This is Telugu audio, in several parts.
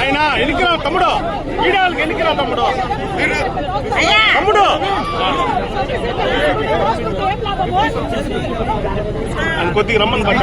అయినా ఎనికిరా తమ్ముడు. ఈడాలకి ఎనికిరా తమ్ముడు. తమ్ముడు. కొద్దిగా రమ్మని పట్ట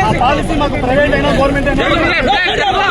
ఆ పాలసీ మాకు ప్రైవేట్ అయినా గవర్నమెంట్ అయినా